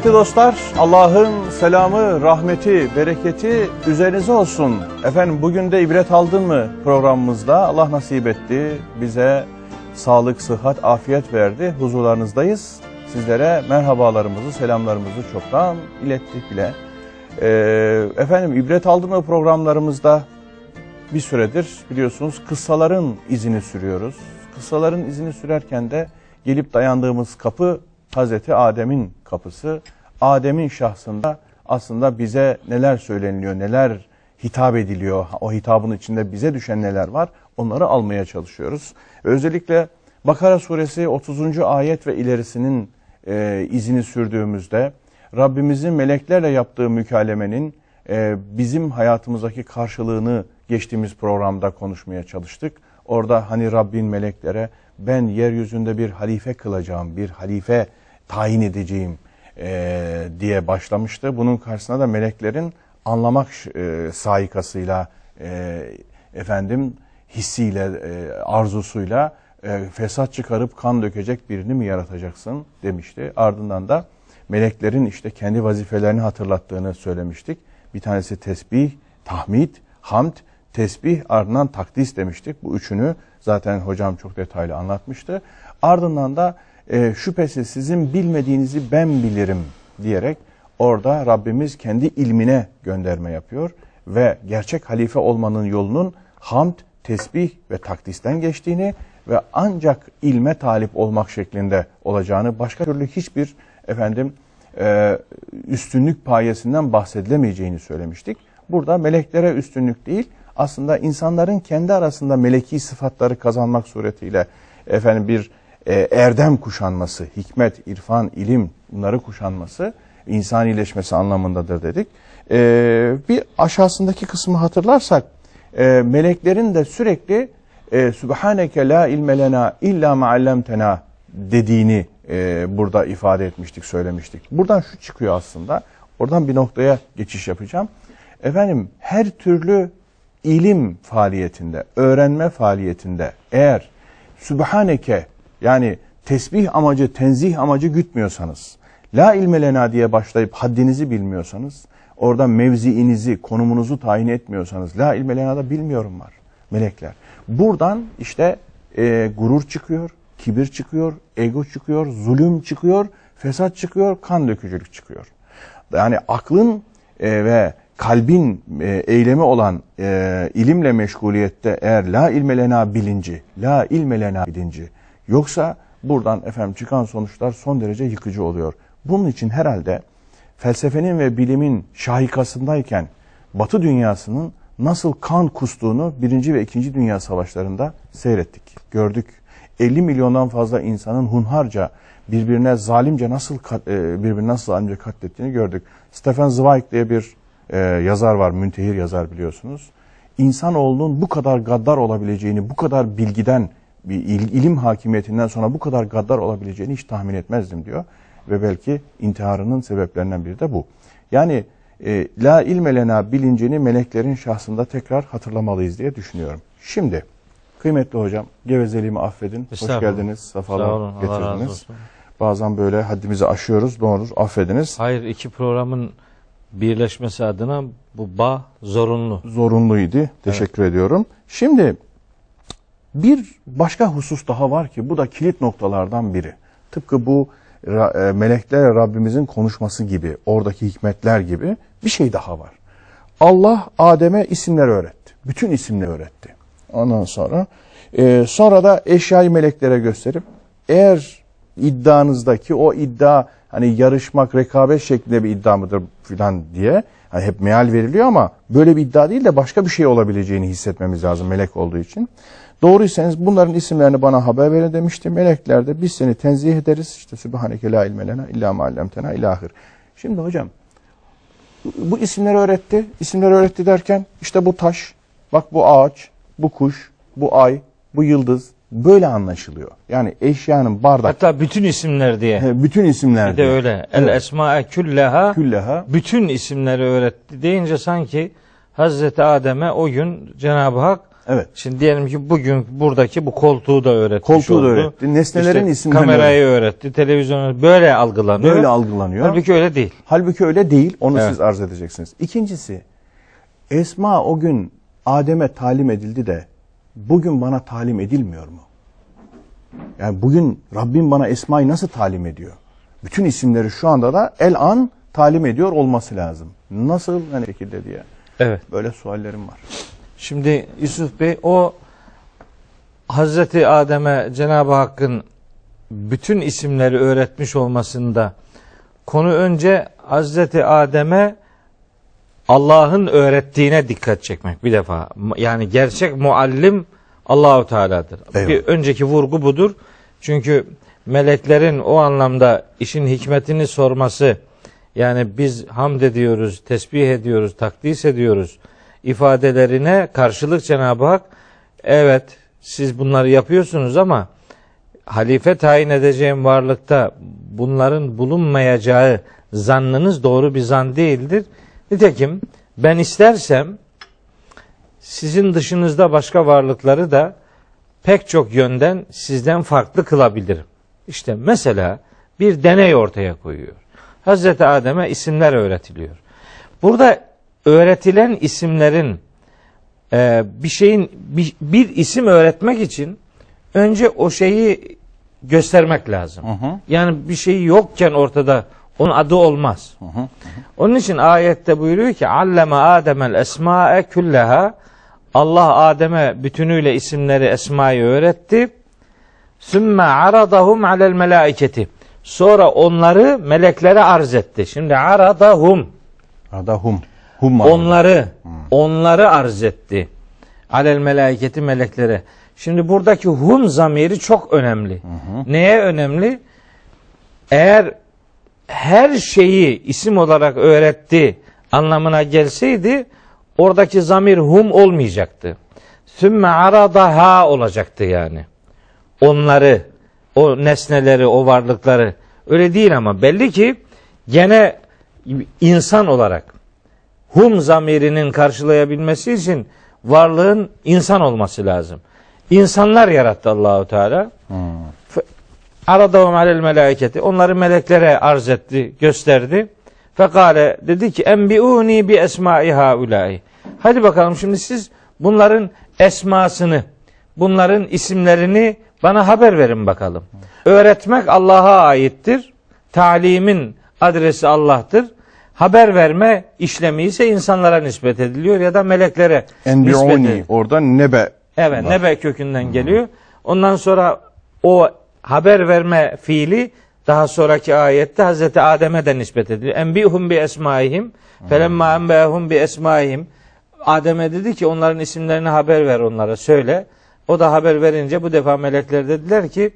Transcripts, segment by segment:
Kıymetli dostlar, Allah'ın selamı, rahmeti, bereketi üzerinize olsun. Efendim bugün de ibret aldın mı programımızda Allah nasip etti. Bize sağlık, sıhhat, afiyet verdi. Huzurlarınızdayız. Sizlere merhabalarımızı, selamlarımızı çoktan ilettik bile. Ee, efendim ibret aldın mı programlarımızda bir süredir biliyorsunuz kıssaların izini sürüyoruz. Kıssaların izini sürerken de gelip dayandığımız kapı Hazreti Adem'in kapısı. Adem'in şahsında aslında bize neler söyleniliyor, neler hitap ediliyor, o hitabın içinde bize düşen neler var onları almaya çalışıyoruz. Özellikle Bakara suresi 30. ayet ve ilerisinin e, izini sürdüğümüzde Rabbimizin meleklerle yaptığı mükalemenin e, bizim hayatımızdaki karşılığını geçtiğimiz programda konuşmaya çalıştık. Orada hani Rabbin meleklere ben yeryüzünde bir halife kılacağım, bir halife tayin edeceğim e, diye başlamıştı. Bunun karşısına da meleklerin anlamak e, saikasıyla, e, efendim hissiyle, e, arzusuyla e, fesat çıkarıp kan dökecek birini mi yaratacaksın demişti. Ardından da meleklerin işte kendi vazifelerini hatırlattığını söylemiştik. Bir tanesi tesbih, tahmid, hamd, tesbih ardından takdis demiştik. Bu üçünü zaten hocam çok detaylı anlatmıştı. Ardından da e, şüphesiz sizin bilmediğinizi ben bilirim diyerek orada Rabbimiz kendi ilmine gönderme yapıyor ve gerçek halife olmanın yolunun hamd, tesbih ve takdisten geçtiğini ve ancak ilme talip olmak şeklinde olacağını başka türlü hiçbir efendim e, üstünlük payesinden bahsedilemeyeceğini söylemiştik. Burada meleklere üstünlük değil aslında insanların kendi arasında meleki sıfatları kazanmak suretiyle efendim bir e, erdem kuşanması, hikmet, irfan, ilim bunları kuşanması insanileşmesi anlamındadır dedik. E, bir aşağısındaki kısmı hatırlarsak e, meleklerin de sürekli e, Subhaneke la ilme lena illa ma'allemtena dediğini burada ifade etmiştik, söylemiştik. Buradan şu çıkıyor aslında. Oradan bir noktaya geçiş yapacağım. Efendim her türlü ilim faaliyetinde, öğrenme faaliyetinde eğer Sübhaneke yani tesbih amacı, tenzih amacı gütmüyorsanız, la ilme lena diye başlayıp haddinizi bilmiyorsanız, orada mevziinizi, konumunuzu tayin etmiyorsanız, la ilme lena da bilmiyorum var melekler. Buradan işte e, gurur çıkıyor, kibir çıkıyor, ego çıkıyor, zulüm çıkıyor, fesat çıkıyor, kan dökücülük çıkıyor. Yani aklın e, ve kalbin e, eylemi olan e, ilimle meşguliyette eğer la ilmelena bilinci, la ilmelena bilinci yoksa buradan efendim çıkan sonuçlar son derece yıkıcı oluyor. Bunun için herhalde felsefenin ve bilimin şahikasındayken Batı dünyasının nasıl kan kustuğunu birinci ve ikinci Dünya Savaşlarında seyrettik, gördük. 50 milyondan fazla insanın hunharca birbirine zalimce nasıl e, birbirine nasıl zalimce katlettiğini gördük. Stephen Zweig diye bir e, yazar var, müntehir yazar biliyorsunuz. İnsanoğlunun bu kadar gaddar olabileceğini, bu kadar bilgiden, bir il, ilim hakimiyetinden sonra bu kadar gaddar olabileceğini hiç tahmin etmezdim diyor. Ve belki intiharının sebeplerinden biri de bu. Yani e, la ilmelena bilincini meleklerin şahsında tekrar hatırlamalıyız diye düşünüyorum. Şimdi kıymetli hocam gevezeliğimi affedin. Hoş geldiniz, sefalar getirdiniz. Bazen böyle haddimizi aşıyoruz, olur affediniz. Hayır iki programın birleşmesi adına bu bağ zorunlu. Zorunluydu. Teşekkür ediyorum. Şimdi bir başka husus daha var ki bu da kilit noktalardan biri. Tıpkı bu e, meleklerle Rabbimizin konuşması gibi, oradaki hikmetler gibi bir şey daha var. Allah Adem'e isimler öğretti. Bütün isimleri öğretti. Ondan sonra e, sonra da eşyayı meleklere gösterip eğer iddianızdaki o iddia hani yarışmak, rekabet şeklinde bir iddia mıdır filan diye hani hep meal veriliyor ama böyle bir iddia değil de başka bir şey olabileceğini hissetmemiz lazım melek olduğu için. Doğruysanız bunların isimlerini bana haber verin demişti. Melekler de biz seni tenzih ederiz. İşte Sübhaneke la ilme illa ma allamtena ilahir. Şimdi hocam bu isimleri öğretti. İsimleri öğretti derken işte bu taş, bak bu ağaç, bu kuş, bu ay, bu yıldız böyle anlaşılıyor. Yani eşyanın bardak, Hatta bütün isimler diye. bütün isimler Bir de öyle. El esma'e külleha külleha bütün isimleri öğretti deyince sanki Hazreti Adem'e o gün Cenab-ı Hak Evet. Şimdi diyelim ki bugün buradaki bu koltuğu da öğretmiş Koltuğu da oldu. öğretti. Nesnelerin İşte isimlerini Kamerayı öğretti. Televizyonu böyle algılanıyor. Böyle algılanıyor. Halbuki öyle değil. Halbuki öyle değil. Onu Evet. siz arz edeceksiniz. İkincisi, Esma o gün Adem'e talim edildi de bugün bana talim edilmiyor mu? Yani bugün Rabbim bana Esma'yı nasıl talim ediyor? Bütün isimleri şu anda da el an talim ediyor olması lazım. Nasıl hani şekilde diye. Evet. Böyle suallerim var. Şimdi Yusuf Bey o Hazreti Adem'e Cenab-ı Hakk'ın bütün isimleri öğretmiş olmasında konu önce Hazreti Adem'e Allah'ın öğrettiğine dikkat çekmek bir defa. Yani gerçek muallim Allahu Teala'dır. Eyvallah. Bir önceki vurgu budur. Çünkü meleklerin o anlamda işin hikmetini sorması yani biz hamd ediyoruz, tesbih ediyoruz, takdis ediyoruz ifadelerine karşılık Cenab-ı Hak evet siz bunları yapıyorsunuz ama halife tayin edeceğim varlıkta bunların bulunmayacağı zannınız doğru bir zan değildir. Nitekim ben istersem sizin dışınızda başka varlıkları da pek çok yönden sizden farklı kılabilirim. İşte mesela bir deney ortaya koyuyor. Hazreti Adem'e isimler öğretiliyor. Burada öğretilen isimlerin e, bir şeyin bir, bir isim öğretmek için önce o şeyi göstermek lazım. Hı hı. Yani bir şey yokken ortada onun adı olmaz. hı. Onun için ayette buyuruyor ki alleme Adem'el esma'e külleha Allah Adem'e bütünüyle isimleri esmayı öğretti. Sümme aradahum alel melaiketi. Sonra onları meleklere arz etti. Şimdi aradahum Arada hum. Hum var. onları onları arz etti. Alel melaiketi meleklere. Şimdi buradaki hum zamiri çok önemli. Neye önemli? Eğer her şeyi isim olarak öğretti anlamına gelseydi oradaki zamir hum olmayacaktı. Sümme aradaha olacaktı yani. Onları, o nesneleri, o varlıkları öyle değil ama belli ki gene insan olarak hum zamirinin karşılayabilmesi için varlığın insan olması lazım. İnsanlar yarattı Allahu Teala. Aradahum alel melaiketi. Onları meleklere arz etti, gösterdi. Fekale dedi ki enbiuni bi esmai haulai. Hadi bakalım şimdi siz bunların esmasını, bunların isimlerini bana haber verin bakalım. Öğretmek Allah'a aittir. Talimin adresi Allah'tır. Haber verme işlemi ise insanlara nispet ediliyor ya da meleklere nispet Enbi'uni. ediliyor. Orada nebe. Evet, var. nebe kökünden geliyor. Ondan sonra o haber verme fiili daha sonraki ayette Hazreti Adem'e de nispet ediliyor. Enbihum bi esmaihim felemma enbehum bi esmaihim. Adem'e dedi ki onların isimlerini haber ver onlara söyle. O da haber verince bu defa melekler dediler ki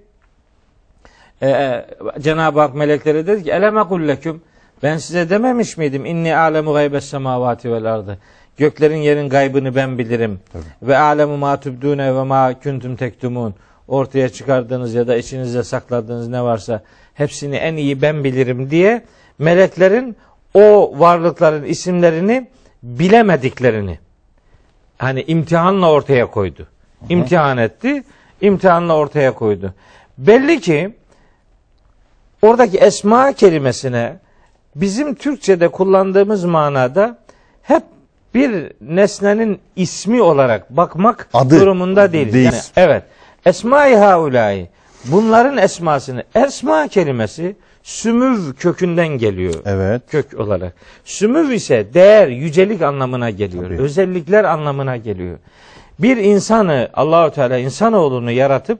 e, e, Cenab-ı Hak meleklere dedi ki eleme kulleküm ben size dememiş miydim? İnni alemu gaybes semavati vel ardı. Göklerin yerin gaybını ben bilirim. Ve alemu ma tubdune ve ma kuntum tektumun ortaya çıkardığınız ya da içinizde sakladığınız ne varsa hepsini en iyi ben bilirim diye meleklerin o varlıkların isimlerini bilemediklerini hani imtihanla ortaya koydu. İmtihan etti, imtihanla ortaya koydu. Belli ki oradaki esma kelimesine bizim Türkçe'de kullandığımız manada hep bir nesnenin ismi olarak bakmak Adı durumunda değiliz. değil. Yani, evet. Esma-i haulâi. Bunların esmasını. Esma kelimesi sümüv kökünden geliyor Evet. kök olarak. Sümüv ise değer, yücelik anlamına geliyor. Tabii. Özellikler anlamına geliyor. Bir insanı Allahu Teala insanoğlunu yaratıp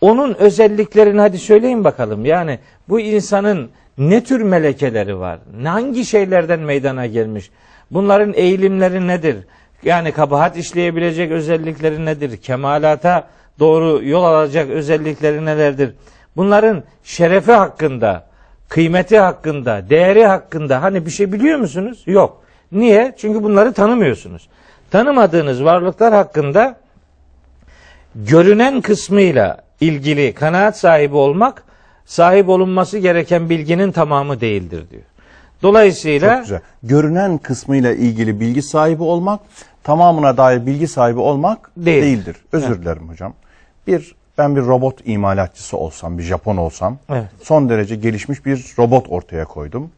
onun özelliklerini hadi söyleyin bakalım. Yani bu insanın ne tür melekeleri var? Hangi şeylerden meydana gelmiş? Bunların eğilimleri nedir? Yani kabahat işleyebilecek özellikleri nedir? Kemalata doğru yol alacak özellikleri nelerdir? Bunların şerefi hakkında, kıymeti hakkında, değeri hakkında hani bir şey biliyor musunuz? Yok. Niye? Çünkü bunları tanımıyorsunuz. Tanımadığınız varlıklar hakkında görünen kısmıyla ilgili kanaat sahibi olmak sahip olunması gereken bilginin tamamı değildir diyor. Dolayısıyla Çok güzel. Görünen kısmıyla ilgili bilgi sahibi olmak tamamına dair bilgi sahibi olmak Değil. değildir. Özür dilerim hocam. Bir ben bir robot imalatçısı olsam, bir Japon olsam, Evet. son derece gelişmiş bir robot ortaya koydum.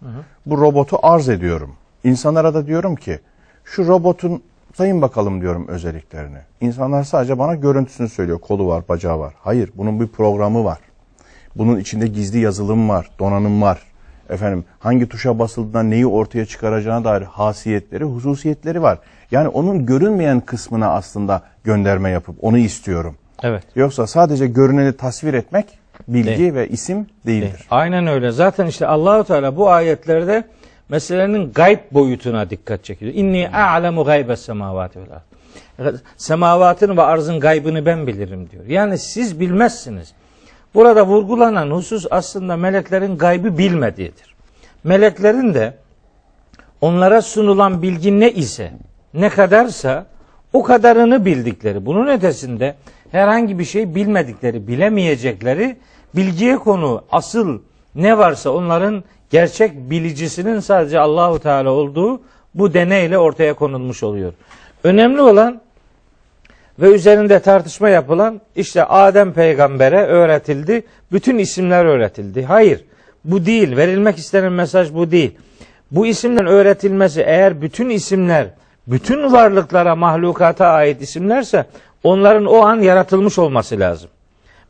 Bu robotu arz ediyorum. İnsanlara da diyorum ki, şu robotun sayın bakalım diyorum özelliklerini. İnsanlar sadece bana görüntüsünü söylüyor. Kolu var, bacağı var. Hayır, bunun bir programı var. Bunun içinde gizli yazılım var, donanım var. Efendim hangi tuşa basıldığında neyi ortaya çıkaracağına dair hasiyetleri, hususiyetleri var. Yani onun görünmeyen kısmına aslında gönderme yapıp onu istiyorum. Evet. Yoksa sadece görüneni tasvir etmek bilgi Değil. ve isim değildir. Aynen öyle. Zaten işte Allahu Teala bu ayetlerde meselenin gayb boyutuna dikkat çekiyor. İnni a'lemu gaybes semavati vel ard. Semavatın ve arzın gaybını ben bilirim diyor. Yani siz bilmezsiniz. Burada vurgulanan husus aslında meleklerin gaybı bilmediğidir. Meleklerin de onlara sunulan bilgi ne ise, ne kadarsa o kadarını bildikleri. Bunun ötesinde herhangi bir şey bilmedikleri, bilemeyecekleri bilgiye konu asıl ne varsa onların gerçek bilicisinin sadece Allahu Teala olduğu bu deneyle ortaya konulmuş oluyor. Önemli olan ve üzerinde tartışma yapılan işte Adem peygambere öğretildi. Bütün isimler öğretildi. Hayır. Bu değil. Verilmek istenen mesaj bu değil. Bu isimlerin öğretilmesi eğer bütün isimler bütün varlıklara, mahlukata ait isimlerse onların o an yaratılmış olması lazım.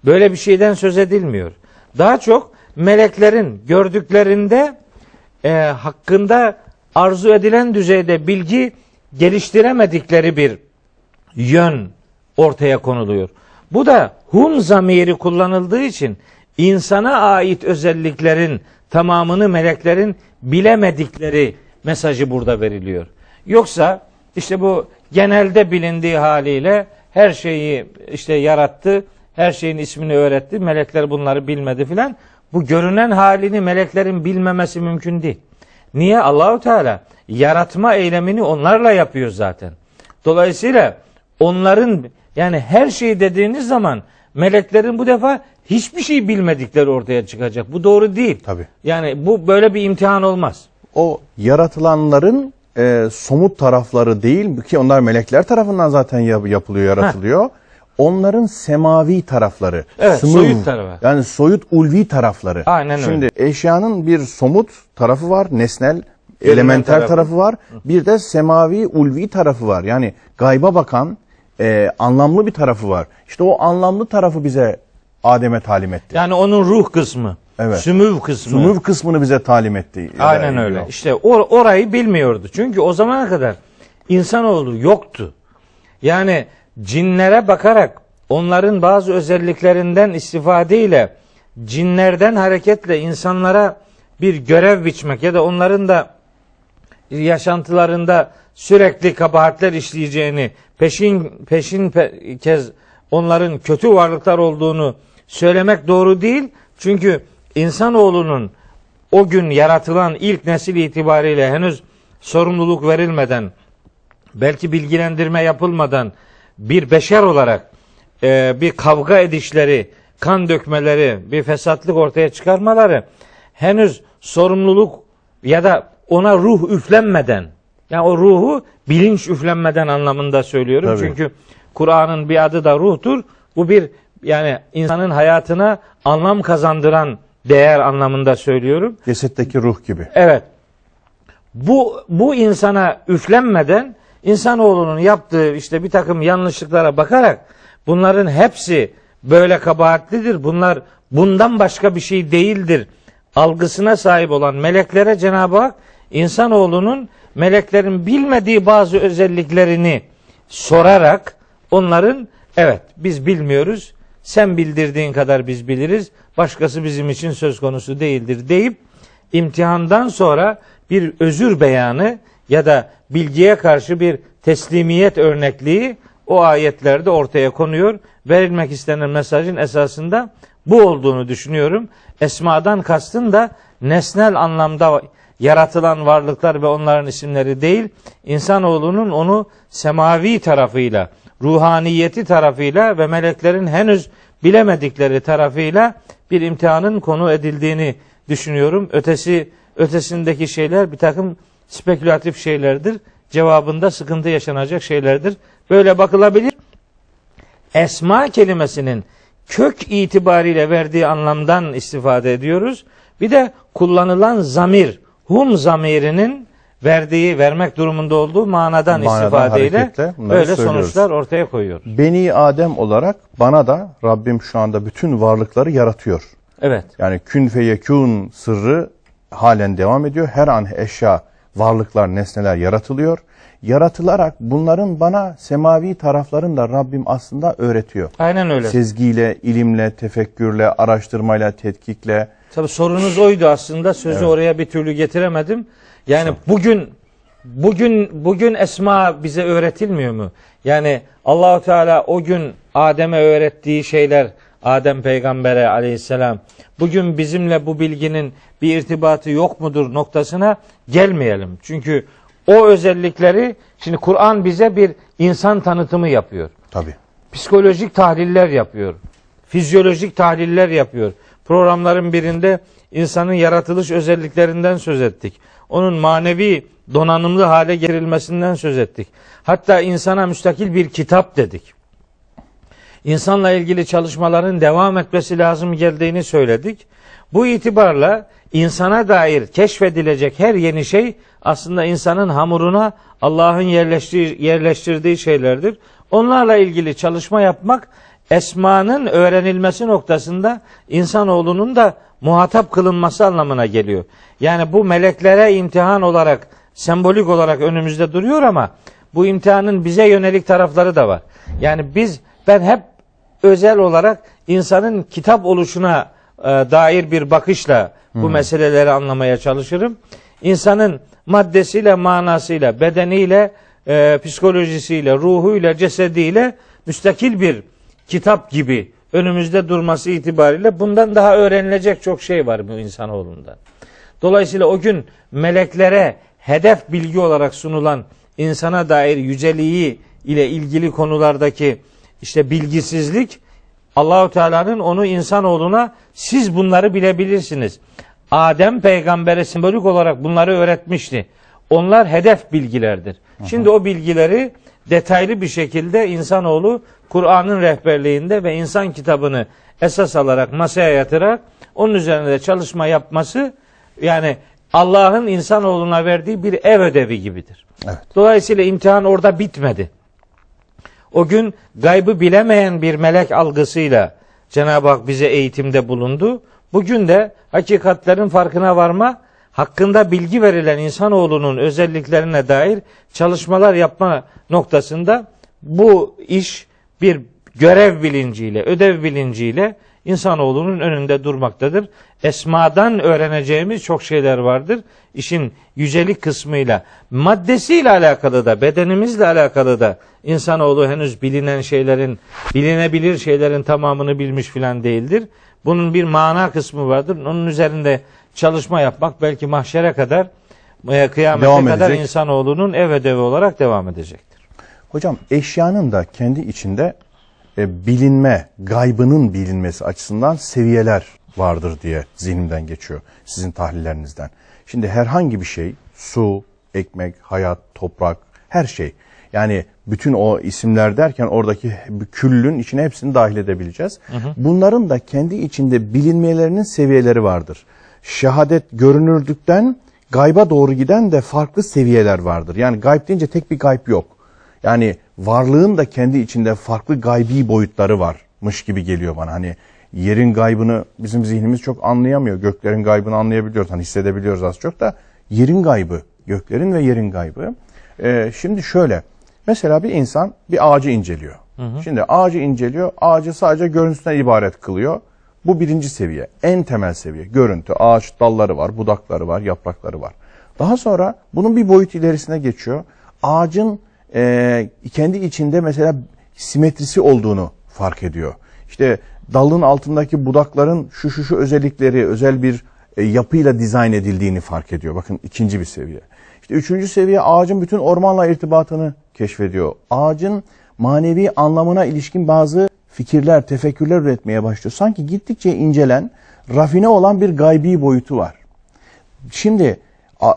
Böyle bir şeyden söz edilmiyor. Daha çok meleklerin gördüklerinde e, hakkında arzu edilen düzeyde bilgi geliştiremedikleri bir yön ortaya konuluyor. Bu da hum zamiri kullanıldığı için insana ait özelliklerin tamamını meleklerin bilemedikleri mesajı burada veriliyor. Yoksa işte bu genelde bilindiği haliyle her şeyi işte yarattı, her şeyin ismini öğretti, melekler bunları bilmedi filan. Bu görünen halini meleklerin bilmemesi mümkün değil. Niye? Allahu Teala yaratma eylemini onlarla yapıyor zaten. Dolayısıyla onların yani her şey dediğiniz zaman meleklerin bu defa hiçbir şey bilmedikleri ortaya çıkacak. Bu doğru değil. Tabii. Yani bu böyle bir imtihan olmaz. O yaratılanların e, somut tarafları değil ki onlar melekler tarafından zaten yap- yapılıyor, yaratılıyor. Onların semavi tarafları. Evet, sımıv, soyut tarafı. Yani soyut ulvi tarafları. Aynen öyle. Şimdi eşyanın bir somut tarafı var, nesnel, elementer tarafı. tarafı. var. Bir de semavi ulvi tarafı var. Yani gayba bakan e, anlamlı bir tarafı var. İşte o anlamlı tarafı bize Adem'e talim etti. Yani onun ruh kısmı, Evet. sümüv kısmı. Sumuv kısmını bize talim etti. Aynen öyle. İşte or- orayı bilmiyordu. Çünkü o zamana kadar insanoğlu yoktu. Yani cinlere bakarak onların bazı özelliklerinden istifadeyle cinlerden hareketle insanlara bir görev biçmek ya da onların da yaşantılarında sürekli kabahatler işleyeceğini, peşin peşin pe- kez onların kötü varlıklar olduğunu söylemek doğru değil. Çünkü insanoğlunun o gün yaratılan ilk nesil itibariyle henüz sorumluluk verilmeden, belki bilgilendirme yapılmadan bir beşer olarak e, bir kavga edişleri, kan dökmeleri, bir fesatlık ortaya çıkarmaları henüz sorumluluk ya da ona ruh üflenmeden, yani o ruhu bilinç üflenmeden anlamında söylüyorum. Tabii. Çünkü Kur'an'ın bir adı da ruhtur. Bu bir yani insanın hayatına anlam kazandıran değer anlamında söylüyorum. Cesetteki ruh gibi. Evet. Bu bu insana üflenmeden insanoğlunun yaptığı işte bir takım yanlışlıklara bakarak bunların hepsi böyle kabahatlidir. Bunlar bundan başka bir şey değildir. Algısına sahip olan meleklere Cenab-ı Hak insanoğlunun meleklerin bilmediği bazı özelliklerini sorarak onların evet biz bilmiyoruz. Sen bildirdiğin kadar biz biliriz. Başkası bizim için söz konusu değildir deyip imtihandan sonra bir özür beyanı ya da bilgiye karşı bir teslimiyet örnekliği o ayetlerde ortaya konuyor. Verilmek istenen mesajın esasında bu olduğunu düşünüyorum. Esmadan kastın da nesnel anlamda yaratılan varlıklar ve onların isimleri değil, insanoğlunun onu semavi tarafıyla, ruhaniyeti tarafıyla ve meleklerin henüz bilemedikleri tarafıyla bir imtihanın konu edildiğini düşünüyorum. Ötesi ötesindeki şeyler bir takım spekülatif şeylerdir. cevabında sıkıntı yaşanacak şeylerdir. Böyle bakılabilir. Esma kelimesinin kök itibariyle verdiği anlamdan istifade ediyoruz. Bir de kullanılan zamir, hum zamirinin verdiği, vermek durumunda olduğu manadan, Manadan istifadeyle böyle söylüyoruz. sonuçlar ortaya koyuyor. Beni Adem olarak bana da Rabbim şu anda bütün varlıkları yaratıyor. Evet. Yani kün feyekûn sırrı halen devam ediyor. Her an eşya, varlıklar, nesneler yaratılıyor. Yaratılarak bunların bana semavi taraflarını da Rabbim aslında öğretiyor. Aynen öyle. Sezgiyle, ilimle, tefekkürle, araştırmayla, tetkikle. Tabii sorunuz oydu aslında. Sözü oraya bir türlü getiremedim. Yani bugün bugün bugün esma bize öğretilmiyor mu? Yani Allahu Teala o gün Adem'e öğrettiği şeyler Adem peygambere aleyhisselam bugün bizimle bu bilginin bir irtibatı yok mudur noktasına gelmeyelim. Çünkü o özellikleri şimdi Kur'an bize bir insan tanıtımı yapıyor Tabii. psikolojik tahliller yapıyor. Fizyolojik tahliller yapıyor. Programların birinde insanın yaratılış özelliklerinden söz ettik. Onun manevi donanımlı hale getirilmesinden söz ettik. Hatta insana müstakil bir kitap dedik. İnsanla ilgili çalışmaların devam etmesi lazım geldiğini söyledik. Bu itibarla insana dair keşfedilecek her yeni şey aslında insanın hamuruna Allah'ın yerleştir- yerleştirdiği şeylerdir. Onlarla ilgili çalışma yapmak esmanın öğrenilmesi noktasında insanoğlunun da muhatap kılınması anlamına geliyor. Yani bu meleklere imtihan olarak sembolik olarak önümüzde duruyor ama bu imtihanın bize yönelik tarafları da var. Yani biz ben hep özel olarak insanın kitap oluşuna e, dair bir bakışla bu meseleleri anlamaya çalışırım. İnsanın maddesiyle, manasıyla, bedeniyle, e, psikolojisiyle, ruhuyla, cesediyle müstakil bir kitap gibi önümüzde durması itibariyle bundan daha öğrenilecek çok şey var bu insanoğlundan. Dolayısıyla o gün meleklere hedef bilgi olarak sunulan insana dair yüceliği ile ilgili konulardaki işte bilgisizlik Allahu Teala'nın onu insanoğluna siz bunları bilebilirsiniz. Adem peygambere sembolik olarak bunları öğretmişti. Onlar hedef bilgilerdir. Şimdi o bilgileri detaylı bir şekilde insanoğlu Kur'an'ın rehberliğinde ve insan kitabını esas alarak masaya yatırarak onun üzerinde çalışma yapması yani Allah'ın insanoğluna verdiği bir ev ödevi gibidir. Evet. Dolayısıyla imtihan orada bitmedi. O gün gaybı bilemeyen bir melek algısıyla Cenab-ı Hak bize eğitimde bulundu. Bugün de hakikatlerin farkına varma, hakkında bilgi verilen insanoğlunun özelliklerine dair çalışmalar yapma noktasında bu iş bir görev bilinciyle, ödev bilinciyle insanoğlunun önünde durmaktadır. Esmadan öğreneceğimiz çok şeyler vardır. İşin yücelik kısmıyla, maddesiyle alakalı da, bedenimizle alakalı da insanoğlu henüz bilinen şeylerin, bilinebilir şeylerin tamamını bilmiş filan değildir. Bunun bir mana kısmı vardır. Onun üzerinde çalışma yapmak belki mahşere kadar, e, kıyamete Devam kadar edecek. insanoğlunun ev ödevi olarak devam edecektir. Hocam eşyanın da kendi içinde e, bilinme, gaybının bilinmesi açısından seviyeler vardır diye zihnimden geçiyor sizin tahlillerinizden. Şimdi herhangi bir şey, su, ekmek, hayat, toprak, her şey. Yani bütün o isimler derken oradaki küllün içine hepsini dahil edebileceğiz. Bunların da kendi içinde bilinmelerinin seviyeleri vardır. Şehadet görünürdükten gayba doğru giden de farklı seviyeler vardır. Yani gayb deyince tek bir gayb yok. Yani varlığın da kendi içinde farklı gaybi boyutları varmış gibi geliyor bana. Hani yerin gaybını bizim zihnimiz çok anlayamıyor. Göklerin gaybını anlayabiliyoruz. Hani hissedebiliyoruz az çok da yerin gaybı, göklerin ve yerin gaybı. Ee, şimdi şöyle. Mesela bir insan bir ağacı inceliyor. Şimdi ağacı inceliyor. Ağacı sadece görüntüsünden ibaret kılıyor. Bu birinci seviye. En temel seviye. Görüntü. Ağaç dalları var, budakları var, yaprakları var. Daha sonra bunun bir boyut ilerisine geçiyor. Ağacın e, kendi içinde mesela simetrisi olduğunu fark ediyor. İşte dalın altındaki budakların şu şu şu özellikleri özel bir e, yapıyla dizayn edildiğini fark ediyor. Bakın ikinci bir seviye. İşte üçüncü seviye ağacın bütün ormanla irtibatını keşfediyor. Ağacın manevi anlamına ilişkin bazı fikirler, tefekkürler üretmeye başlıyor. Sanki gittikçe incelen, rafine olan bir gaybi boyutu var. Şimdi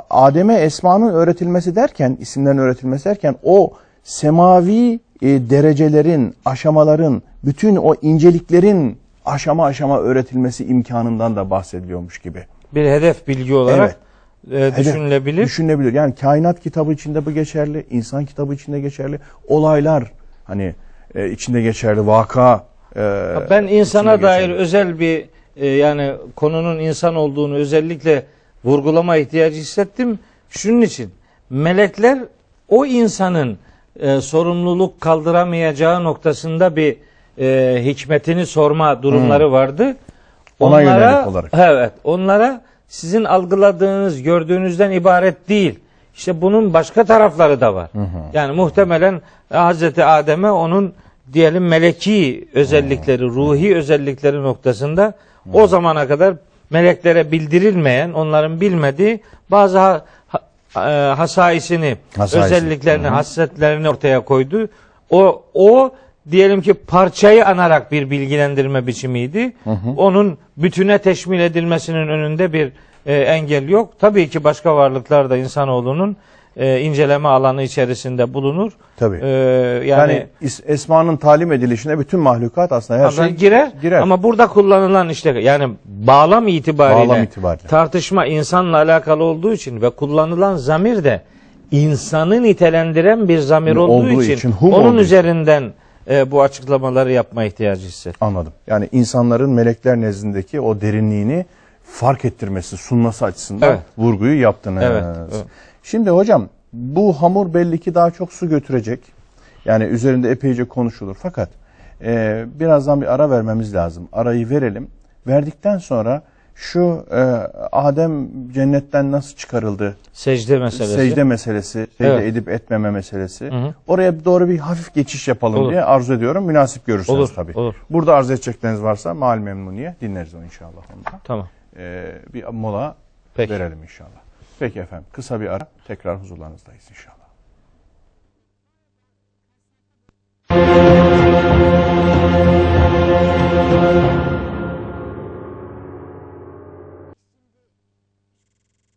Adem'e esmanın öğretilmesi derken, isimlerin öğretilmesi derken o semavi e, derecelerin, aşamaların, bütün o inceliklerin aşama aşama öğretilmesi imkanından da bahsediliyormuş gibi. Bir hedef bilgi olarak e, Hedef- düşünülebilir. Düşünülebilir. Yani kainat kitabı içinde bu geçerli, insan kitabı içinde geçerli, olaylar hani e, içinde geçerli, vaka e, ben insana dair geçerli. özel bir e, yani konunun insan olduğunu özellikle vurgulama ihtiyacı hissettim. Şunun için melekler o insanın e, sorumluluk kaldıramayacağı noktasında bir e, hikmetini sorma durumları vardı. Hmm. Ona yönelik olarak. Evet, onlara sizin algıladığınız, gördüğünüzden ibaret değil. İşte bunun başka tarafları da var. Yani muhtemelen Hazreti Adem'e onun diyelim meleki özellikleri, ruhi özellikleri noktasında o zamana kadar meleklere bildirilmeyen, onların bilmediği bazı ha, ha- e, hasaisini, Hasaisi. özelliklerini, hasletlerini ortaya koydu. O o diyelim ki parçayı anarak bir bilgilendirme biçimiydi. Onun bütüne teşmil edilmesinin önünde bir e, engel yok. Tabii ki başka varlıklar da insanoğlunun e, inceleme alanı içerisinde bulunur. Tabii. E, yani, yani, esmanın talim edilişine bütün mahlukat aslında her şey girer, girer. ama burada kullanılan işte yani bağlam itibariyle, Bağlam itibariyle. tartışma insanla alakalı olduğu için ve kullanılan zamir de insanı nitelendiren bir zamir olduğu, Olduğu için, için, hum onun olduğu için. üzerinden e, bu açıklamaları yapma ihtiyacı hissettim. Anladım. Yani insanların melekler nezdindeki o derinliğini fark ettirmesi, sunması açısından Evet. vurguyu yaptınız. Evet, evet. Şimdi hocam bu hamur belli ki daha çok su götürecek. Yani üzerinde epeyce konuşulur. Fakat e, birazdan bir ara vermemiz lazım. Arayı verelim. Verdikten sonra şu e, Adem cennetten nasıl çıkarıldı? Secde meselesi. Secde meselesi, secde Evet. edip etmeme meselesi. hı. Oraya doğru bir hafif geçiş yapalım Olur. diye arzu ediyorum. Münasip görürseniz Olur, tabii. olur. Burada arzu edecekleriniz varsa mal memnuniye dinleriz onu inşallah. Onu da. Tamam. Ee, bir mola Peki. verelim inşallah. Peki efendim kısa bir ara tekrar huzurlarınızdayız inşallah. Müzik